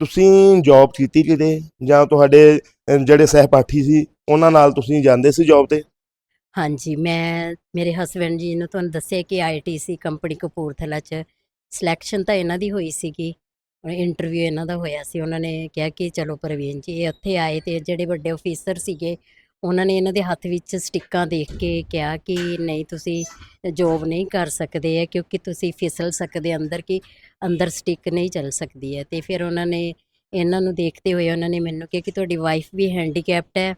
ਤੁਸੀਂ ਜੌਬ ਕੀਤੀ ਕਿਤੇ ਜਾਂ ਤੁਹਾਡੇ ਜਿਹੜੇ ਸਹਿਪਾਠੀ ਸੀ, ਉਹਨਾਂ ਨਾਲ ਤੁਸੀਂ ਜਾਂਦੇ ਸੀ ਜੌਬ ਤੇ? ਹਾਂਜੀ, ਮੈਂ, ਮੇਰੇ ਹਸਬੰਡ ਜੀ ਨੂੰ ਤੁਹਾਨੂੰ ਦੱਸਿਆ ਕਿ ਆਈਟੀਸੀ ਕੰਪਨੀ ਕਪੂਰਥਲਾ ਚ ਸਿਲੈਕਸ਼ਨ ਤਾਂ ਇਹਨਾਂ ਦੀ ਹੋਈ ਸੀਗੀ ਇੰਟਰਵਿਊ ਇਹਨਾਂ ਦਾ ਹੋਇਆ ਸੀ। ਉਹਨਾਂ ਨੇ ਕਿਹਾ ਕਿ ਚਲੋ ਪ੍ਰਵੀਨ ਜੀ, ਇਹ ਉੱਥੇ ਆਏ ਤੇ ਜਿਹੜੇ ਵੱਡੇ ਅਫੀਸਰ ਸੀਗੇ, ਉਹਨਾਂ ਨੇ ਇਹਨਾਂ ਦੇ ਹੱਥ ਵਿੱਚ ਸਟਿੱਕਾਂ ਦੇਖ ਕੇ ਕਿਹਾ ਕਿ ਨਹੀਂ, ਤੁਸੀਂ ਜੋਬ ਨਹੀਂ ਕਰ ਸਕਦੇ ਹੈ ਕਿਉਂਕਿ ਤੁਸੀਂ ਫਿਸਲ ਸਕਦੇ ਅੰਦਰ ਕਿ ਅੰਦਰ ਸਟਿੱਕ ਨਹੀਂ ਚੱਲ ਸਕਦੀ ਹੈ। ਤੇ ਫਿਰ ਉਹਨਾਂ ਨੇ, ਇਹਨਾਂ ਨੂੰ ਦੇਖਦੇ ਹੋਏ ਉਹਨਾਂ ਨੇ ਮੈਨੂੰ ਕਿਹਾ ਕਿ ਤੁਹਾਡੀ ਵਾਈਫ ਵੀ ਹੈਂਡੀਕੈਪਟ ਹੈ।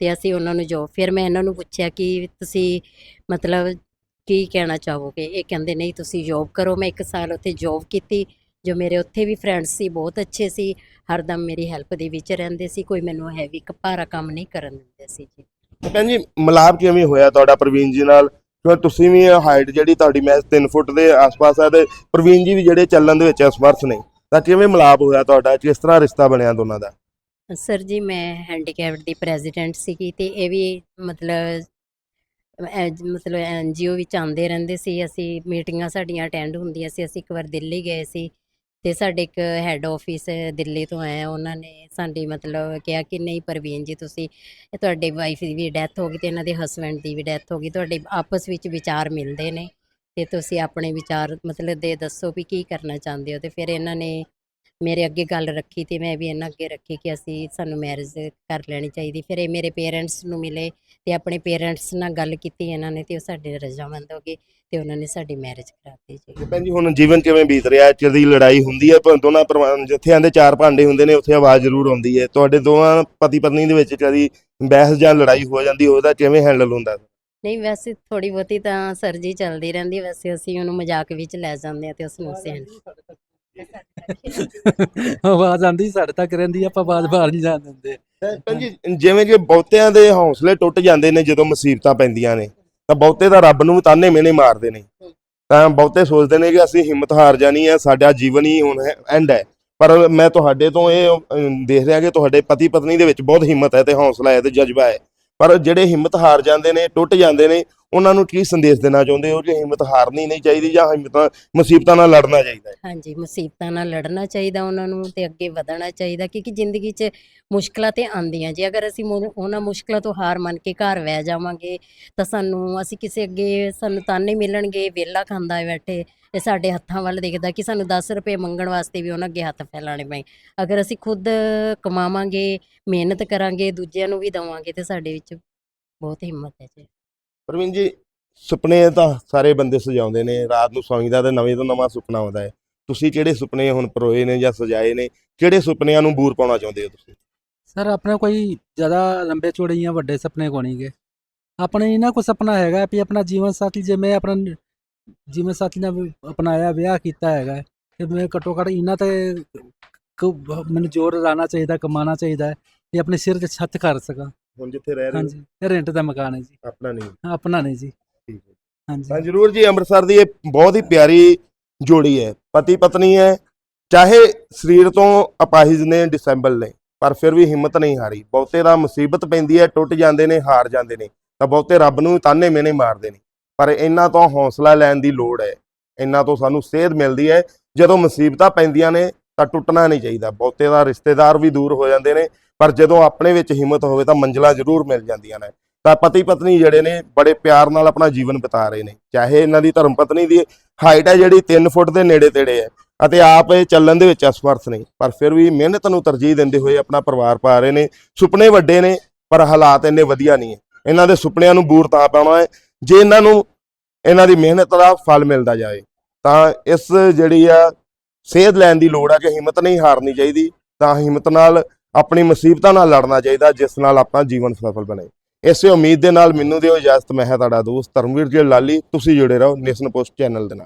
ਤੇ ਅਸੀਂ ਉਹਨਾਂ ਨੂੰ ਜੋ, ਫਿਰ ਮੈਂ ਇਹਨਾਂ ਨੂੰ ਪੁੱਛਿਆ ਕਿ ਤੁਸੀਂ ਮਤਲਬ ਕੀ ਕਹਿਣਾ ਚਾਹੋਗੇ? ਇਹ ਕਹਿੰਦੇ, ਨਹੀਂ, ਤੁਸੀਂ ਜੋਬ ਕਰੋ। ਮੈਂ ਇੱਕ ਸਾਲ ਉੱਥੇ ਜੋਬ ਕੀਤੀ, ਜੋ ਮੇਰੇ ਉੱਥੇ ਵੀ ਫਰੈਂਡਸ ਸੀ, ਬਹੁਤ ਅੱਛੇ ਸੀ। ਹਰਦਮ ਮੇਰੀ ਹੈਲਪ ਦੇ ਵਿੱਚ ਰਹਿੰਦੇ ਸੀ, ਕੋਈ ਮੈਨੂੰ ਹੈਵੀ ਭਾਰਾ ਕੰਮ ਨਹੀਂ ਕਰਨ ਦਿੰਦੇ ਸੀ ਜੀ। ਭੈਣ ਜੀ, ਮਿਲਾਪ ਕਿਵੇਂ ਹੋਇਆ ਤੁਹਾਡਾ ਪ੍ਰਵੀਨ ਜੀ ਨਾਲ? ਕਿਉਂ ਤੁਸੀਂ ਵੀ ਹਾਈਟ ਜਿਹੜੀ ਤੁਹਾਡੀ ਮੈਂ 3 ਫੁੱਟ ਦੇ ਆਸ-ਪਾਸ ਆ ਤੇ ਪ੍ਰਵੀਨ ਜੀ ਵੀ ਜਿਹੜੇ ਚੱਲਣ ਦੇ ਵਿੱਚ ਅਸਮਰਥ ਨੇ, ਤਾਂ ਕਿਵੇਂ ਮਿਲਾਪ ਹੋਇਆ ਤੁਹਾਡਾ? ਕਿਸ ਤਰ੍ਹਾਂ ਰਿਸ਼ਤਾ ਬਣਿਆ ਦੋਨਾਂ ਦਾ? ਸਰ ਜੀ, ਮੈਂ ਹੈਂਡੀਕੈਪਡ ਦੀ ਪ੍ਰੈਜ਼ੀਡੈਂਟ ਸੀਗੀ ਤੇ ਇਹ ਵੀ ਮਤਲਬ ਐਜ- ਮਤਲਬ ਐਨਜੀਓ ਵਿੱਚ ਆਉਂਦੇ ਰਹਿੰਦੇ ਸੀ। ਅਸੀਂ ਮੀਟਿੰਗਾਂ ਸਾਡੀਆਂ ਅਟੈਂਡ ਹੁੰਦੀਆਂ ਸੀ। ਅਸੀਂ ਇੱਕ ਵਾਰ ਦਿੱਲੀ ਗਏ ਸੀ ਤੇ ਸਾਡੇ ਇੱਕ ਹੈੱਡ ਆਫਿਸ ਦਿੱਲੀ ਤੋਂ ਆਇਆ। ਉਹਨਾਂ ਨੇ ਸਾਡੀ ਮਤਲਬ ਕਿਹਾ ਕਿ, ਨਹੀਂ ਪ੍ਰਵੀਨ ਜੀ, ਤੁਸੀਂ ਤੁਹਾਡੇ ਵਾਈਫ ਦੀ ਵੀ ਡੈਥ ਹੋ ਗਈ ਤੇ ਇਹਨਾਂ ਦੇ ਹਸਬੈਂਡ ਦੀ ਵੀ ਡੈਥ ਹੋ ਗਈ। ਤੁਹਾਡੇ ਆਪਸ ਵਿੱਚ ਵਿਚਾਰ ਮਿਲਦੇ ਨੇ ਤੇ ਤੁਸੀਂ ਆਪਣੇ ਵਿਚਾਰ ਮਤਲਬ ਦੇ ਦੱਸੋ ਵੀ ਕੀ ਕਰਨਾ ਚਾਹੁੰਦੇ ਹੋ? ਤੇ ਫਿਰ ਇਹਨਾਂ ਨੇ ਮੇਰੇ ਅੱਗੇ ਗੱਲ ਰੱਖੀ ਤੇ ਮੈਂ ਵੀ ਇਹਨਾਂ ਅੱਗੇ ਰੱਖੀ ਕਿ ਅਸੀਂ ਸਾਨੂੰ ਮੈਰਿਜ ਕਰ ਲੈਣੀ ਚਾਹੀਦੀ। ਫਿਰ ਇਹ ਮੇਰੇ ਪੇਰੈਂਟਸ ਨੂੰ ਮਿਲੇ ਤੇ ਆਪਣੇ ਪੇਰੈਂਟਸ ਨਾਲ ਗੱਲ ਕੀਤੀ ਇਹਨਾਂ ਨੇ ਤੇ ਉਹ ਸਾਡੇ ਰਜ਼ਾਮੰਦ ਹੋ ਗਏ ਤੇ ਉਹਨਾਂ ਨੇ ਸਾਡੀ ਮੈਰਿਜ ਕਰਾਤੀ ਜੀ। ਭੈਣ ਜੀ ਹੁਣ ਜੀਵਨ ਕਿਵੇਂ ਬੀਤ ਰਿਹਾ? ਕਦੀ ਲੜਾਈ ਹੁੰਦੀ ਹੈ ਪਰ ਦੋਨਾਂ ਪਰਿਵਾਰ ਜਿੱਥੇ ਆਂਦੇ ਚਾਰ ਭਾਂਡੇ ਹੁੰਦੇ ਨੇ ਉੱਥੇ ਆਵਾਜ਼ ਜ਼ਰੂਰ ਆਉਂਦੀ ਹੈ। ਤੁਹਾਡੇ ਦੋਵਾਂ ਪਤੀ ਪਤਨੀ ਦੇ ਵਿੱਚ ਕਦੀ ਬਹਿਸ ਜਾਂ ਲੜਾਈ ਹੋ ਜਾਂਦੀ ਉਹਦਾ ਕਿਵੇਂ ਹੈਂਡਲ ਹੁੰਦਾ? ਨਹੀਂ ਵੈਸੇ ਥੋੜੀ ਬਹੁਤੀ ਤਾਂ ਸਰ ਜੀ ਚੱਲਦੀ ਰਹਿੰਦੀ ਵੈਸੇ ਅਸੀਂ ਉਹਨੂੰ ਮਜ਼ਾਕ ਵਿੱਚ ਲੈ ਜਾਂਦੇ ਆ ਤੇ ਉਸ ਨੂੰ ਅਸੀਂ ਆਵਾਜ਼ ਆਂਦੀ ਸਾਡੇ ਤੱਕ ਰਹਿੰਦੀ ਆਪਾਂ ਆਵਾਜ਼ ਬਾਹਰ ਨਹੀਂ ਜਾਣ ਦਿੰਦੇ। ਜੀ, ਜਿਵੇਂ ਕਿ ਬਹੁਤਿਆਂ ਦੇ ਹੌਸਲੇ ਟੁੱਟ ਜਾਂਦੇ ਨੇ, ਜਦੋਂ ਮੁਸੀਬਤਾਂ ਪੈਂਦੀਆਂ ਨੇ, ਤਾਂ ਬਹੁਤੇ ਤਾਂ ਰੱਬ ਨੂੰ ਤਾਨੇ ਮਿਹਣੇ ਮਾਰਦੇ ਨੇ। ਤਾਂ ਬਹੁਤੇ ਸੋਚਦੇ ਨੇ ਕਿ ਅਸੀਂ ਹਿੰਮਤ ਹਾਰ ਜਾਣੀ ਹੈ ਸਾਡਾ ਜੀਵਨ ਹੀ ਹੁਣ ਐਂਡ ਹੈ। ਪਰ ਮੈਂ ਤੁਹਾਡੇ ਤੋਂ ਇਹ ਦੇਖ ਰਿਹਾ ਕਿ ਤੁਹਾਡੇ ਪਤੀ ਪਤਨੀ ਦੇ ਵਿੱਚ ਬਹੁਤ ਹਿੰਮਤ ਹੈ ਤੇ ਹੌਸਲਾ ਹੈ ਤੇ ਜਜ਼ਬਾ ਹੈ। ਪਰ ਜਿਹੜੇ ਹਿੰਮਤ ਹਾਰ ਜਾਂਦੇ ਨੇ, ਟੁੱਟ ਜਾਂਦੇ ਨੇ ਉਹਨਾਂ ਨੂੰ ਕੀ ਸੰਦੇਸ਼ ਦੇਣਾ ਚਾਹੁੰਦੇ ਹੋ? ਕਿ ਹਿੰਮਤ ਹਾਰਨੀ ਨਹੀਂ ਚਾਹੀਦੀ ਜਾਂ ਹਿੰਮਤਾਂ, ਮੁਸੀਬਤਾਂ ਨਾਲ ਲੜਨਾ ਚਾਹੀਦਾ ਹੈ। ਹਾਂਜੀ, ਮੁਸੀਬਤਾਂ ਨਾਲ ਲੜਨਾ ਚਾਹੀਦਾ ਉਹਨਾਂ ਨੂੰ ਤੇ ਅੱਗੇ ਵਧਣਾ ਚਾਹੀਦਾ ਕਿਉਂਕਿ ਜ਼ਿੰਦਗੀ 'ਚ ਮੁਸ਼ਕਲਾਂ ਤੇ ਆਉਂਦੀਆਂ। ਜੇ ਅਗਰ ਅਸੀਂ ਮੁ- ਉਹਨਾਂ ਮੁਸ਼ਕਲਾਂ ਤੋਂ ਹਾਰ ਮੰਨ ਕੇ ਘਰ ਬਹਿ ਜਾਵਾਂਗੇ, ਤਾਂ ਸਾਨੂੰ, ਅਸੀਂ ਕਿਸੇ ਅੱਗੇ ਸਾਨੂੰ ਤਾਨੇ ਮਿਲਣਗੇ ਵਿਹਲਾ ਖਾਂਦਾ ਹੈ ਬੈਠੇ ਤੇ ਸਾਡੇ ਹੱਥਾਂ ਵੱਲ ਦੇਖਦਾ ਕਿ ਸਾਨੂੰ 10 ਰੁਪਏ ਮੰਗਣ ਵਾਸਤੇ ਵੀ ਉਹਨਾਂ ਅੱਗੇ ਹੱਥ ਫੈਲਾਣੇ ਪਏ। ਅਗਰ ਅਸੀਂ ਖੁਦ ਕਮਾਵਾਂਗੇ, ਮਿਹਨਤ ਕਰਾਂਗੇ, ਦੂਜਿਆਂ ਨੂੰ ਵੀ ਦੇਵਾਂਗੇ ਤੇ ਸਾਡੇ ਵਿੱਚ ਬਹੁਤ ਹਿੰਮਤ ਹੈ ਜੀ। ਪ੍ਰਵੀਨ ਜੀ, ਸੁਪਨੇ ਤਾਂ ਸਾਰੇ ਬੰਦੇ ਸਜਾਉਂਦੇ ਨੇ, ਰਾਤ ਨੂੰ ਸੌਂਦਾ ਤੇ ਨਵੇਂ ਤੋਂ ਨਵਾਂ ਸੁਪਨਾ ਆਉਂਦਾ ਹੈ। ਤੁਸੀਂ ਕਿਹੜੇ ਸੁਪਨੇ ਹੁਣ ਪਰੋਏ ਨੇ ਜਾਂ ਸਜਾਏ ਨੇ? ਕਿਹੜੇ ਸੁਪਨਿਆਂ ਨੂੰ ਬੂਰ ਪਾਉਣਾ ਚਾਹੁੰਦੇ ਹੋ ਤੁਸੀਂ? ਸਰ, ਆਪਣੇ ਕੋਈ ਜ਼ਿਆਦਾ ਲੰਬੇ ਚੌੜੇ ਜਾਂ ਵੱਡੇ ਸੁਪਨੇ ਕੋ ਨਹੀਂਗੇ। ਆਪਣੇ ਇਹਨਾਂ ਕੋ ਸੁਪਨਾ ਹੈਗਾ ਵੀ ਆਪਣਾ ਜੀਵਨ ਸਾਥੀ ਜੇ ਮੈਂ ਆਪਣਾ ਜੀਵਨ ਸਾਥੀ ਨਾਲ ਅਪਣਾਇਆ, ਵਿਆਹ ਕੀਤਾ ਹੈਗਾ ਤੇ ਮੈਂ ਘੱਟੋ ਘੱਟ ਇਹਨਾਂ ਤੇ ਮੈਨੂੰ ਜ਼ੋਰ ਲਾਣਾ ਚਾਹੀਦਾ, ਕਮਾਉਣਾ ਚਾਹੀਦਾ ਤੇ ਆਪਣੇ ਸਿਰ ਤੇ ਛੱਤ ਕਰ ਸਕਾਂ। ਹੁਣ ਜਿੱਥੇ ਰਹਿ ਰਹੇ ਹੋ? ਹਾਂਜੀ ਇਹ ਰੈਂਟ ਦਾ ਮਕਾਨ ਹੈ ਜੀ। ਆਪਣਾ ਨਹੀਂ। ਆਪਣਾ ਨਹੀਂ ਜੀ। ਠੀਕ ਹੈ। ਹਾਂਜੀ। ਤਾਂ ਜਰੂਰ ਜੀ ਅੰਮ੍ਰਿਤਸਰ ਦੀ ਇਹ ਬਹੁਤ ਹੀ ਪਿਆਰੀ ਜੋੜੀ ਹੈ। ਪਤੀ ਪਤਨੀ ਹੈ ਚਾਹੇ ਸਰੀਰ ਤੋਂ ਅਪਾਹਿਜ ਨੇ ਡਿਸੈਂਬਲ ਨੇ ਪਰ ਫਿਰ ਵੀ ਹਿੰਮਤ ਨਹੀਂ ਹਾਰੀ। ਬਹੁਤੇ ਦਾ ਮੁਸੀਬਤ ਪੈਂਦੀ ਹੈ ਟੁੱਟ ਜਾਂਦੇ ਨੇ ਹਾਰ ਜਾਂਦੇ ਨੇ। ਤਾਂ ਬਹੁਤੇ ਰੱਬ ਨੂੰ ਤਾਨੇ ਮੇਨੇ ਮਾਰਦੇ ਨੇ। ਪਰ ਇਹਨਾਂ ਤੋਂ ਹੌਸਲਾ ਲੈਣ ਦੀ ਲੋੜ ਹੈ। ਇਹਨਾਂ ਤੋਂ ਸਾਨੂੰ ਸੇਧ ਮਿਲਦੀ ਹੈ। ਜਦੋਂ ਮੁਸੀਬਤਾਂ ਪੈਂਦੀਆਂ ਨੇ ਤਾਂ ਟੁੱਟਣਾ ਨਹੀਂ ਚਾਹੀਦਾ। ਬਹੁਤੇ ਦਾ ਰਿਸ਼ਤੇਦਾਰ ਵੀ ਦੂਰ ਹੋ ਜਾਂਦੇ ਨੇ, ਪਰ ਜਦੋਂ ਆਪਣੇ ਵਿੱਚ ਹਿੰਮਤ ਹੋਵੇ ਤਾਂ ਮੰਜ਼ਲਾਂ ਜ਼ਰੂਰ ਮਿਲ ਜਾਂਦੀਆਂ ਨੇ। ਤਾਂ ਪਤੀ ਪਤਨੀ ਜਿਹੜੇ ਨੇ, ਬੜੇ ਪਿਆਰ ਨਾਲ ਆਪਣਾ ਜੀਵਨ ਬਿਤਾ ਰਹੇ ਨੇ। ਚਾਹੇ ਇਹਨਾਂ ਦੀ ਧਰਮ ਪਤਨੀ ਦੀ ਹਾਈਟ ਹੈ ਜਿਹੜੀ 3 ਫੁੱਟ ਦੇ ਨੇੜੇ ਤੇੜੇ ਹੈ, ਅਤੇ ਆਪ ਇਹ ਚੱਲਣ ਦੇ ਵਿੱਚ ਅਸਮਰਥ ਨੇ। ਪਰ ਫਿਰ ਵੀ ਮਿਹਨਤ ਨੂੰ ਤਰਜੀਹ ਦਿੰਦੇ ਹੋਏ ਆਪਣਾ ਪਰਿਵਾਰ ਪਾ ਰਹੇ ਨੇ। ਸੁਪਨੇ ਵੱਡੇ ਨੇ, ਪਰ ਹਾਲਾਤ ਇੰਨੇ ਵਧੀਆ ਨਹੀਂ ਹੈ। ਇਹਨਾਂ ਦੇ ਸੁਪਨਿਆਂ ਨੂੰ ਬੂਰ ਤਾਂ ਪਾਉਣਾ ਹੈ। ਜੇ ਇਹਨਾਂ ਨੂੰ, ਇਹਨਾਂ ਦੀ ਮਿਹਨਤ ਦਾ ਫਲ ਮਿਲਦਾ ਜਾਏ, ਤਾਂ ਇਸ ਜਿਹੜੀ ਆ ਸੇਧ ਲੈਣ ਦੀ ਲੋੜ ਹੈ ਕਿ ਹਿੰਮਤ ਨਹੀਂ ਹਾਰਨੀ ਚਾਹੀਦੀ, ਤਾਂ ਹਿੰਮਤ ਨਾਲ ਆਪਣੀ ਮੁਸੀਬਤਾਂ ਨਾਲ ਲੜਨਾ ਚਾਹੀਦਾ, ਜਿਸ ਨਾਲ ਆਪਣਾ ਜੀਵਨ ਸਫਲ ਬਣੇ। ਇਸੇ ਉਮੀਦ ਦੇ ਨਾਲ ਮੈਨੂੰ ਦਿਓ ਇਜਾਜ਼ਤ, ਮੈਂ ਹਾਂ ਤੁਹਾਡਾ ਦੋਸਤ ਧਰਮਵੀਰ ਜੀ ਲਾਲੀ, ਤੁਸੀਂ ਜੁੜੇ ਰਹੋ ਨੇਸ਼ਨ ਪੋਸਟ ਚੈਨਲ ਦੇ ਨਾਲ।